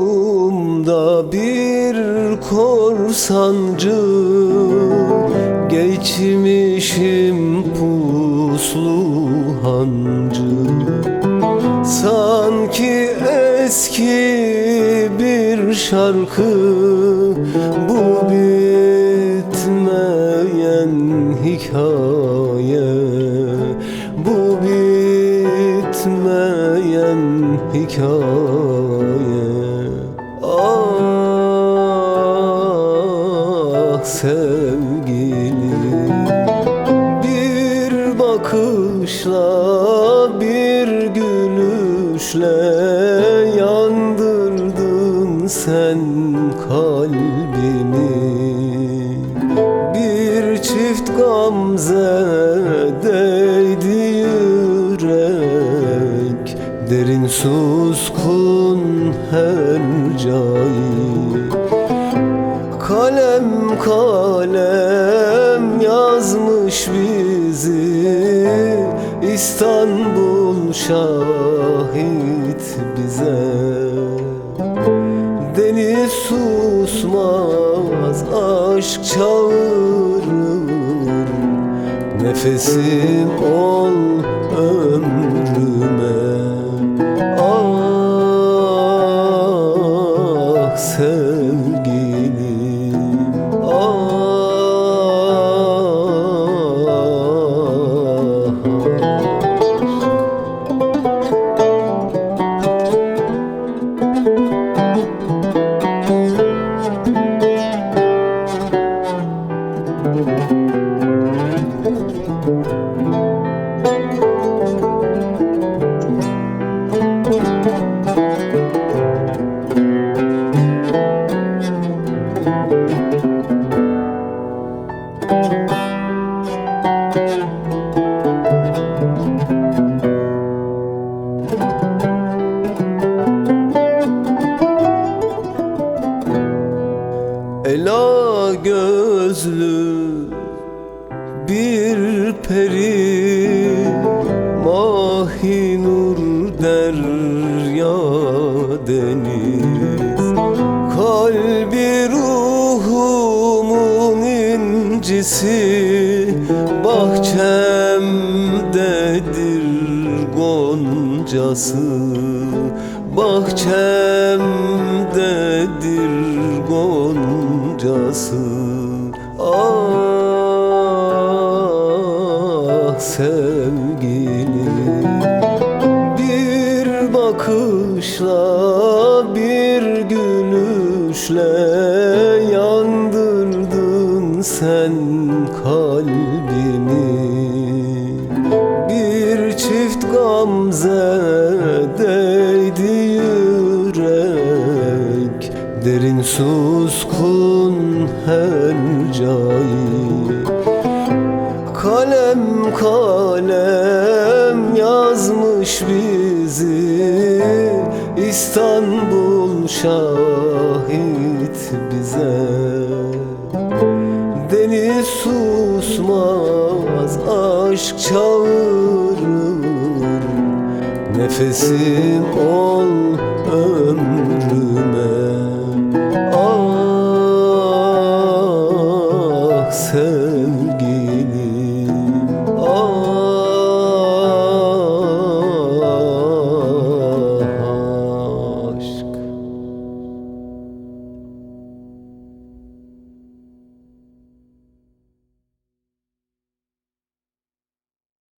Ruhumda bir korsancı Geçmişim puslu hancı. Sanki eski bir şarkı Bu bitmeyen hikaye Bu bitmeyen hikaye. Ah sevgilim bir bakışla bir gülüşle yandırdın sen kalbimi. Bir çift gamze değdi yürek. Derin suskun her cayı Kalem kalem yazmış bizi İstanbul şahit bize. Deniz susmaz aşk çağırır. Nefesim ol gözlü bir peri Mahinur derya deniz. Kalbi ruhumun incisi Bahçemdedir goncası. Bahçemdedir goncası. Ah sevgilim Bir bakışla bir gülüşle Yandırdın sen kalbimi. Bir çift gamze değdi yürek. Derin suskun her cayı Kalem yazmış bizi. İstanbul şahit bize. Deniz susmaz aşk çağırır. Nefesim ol ömrüme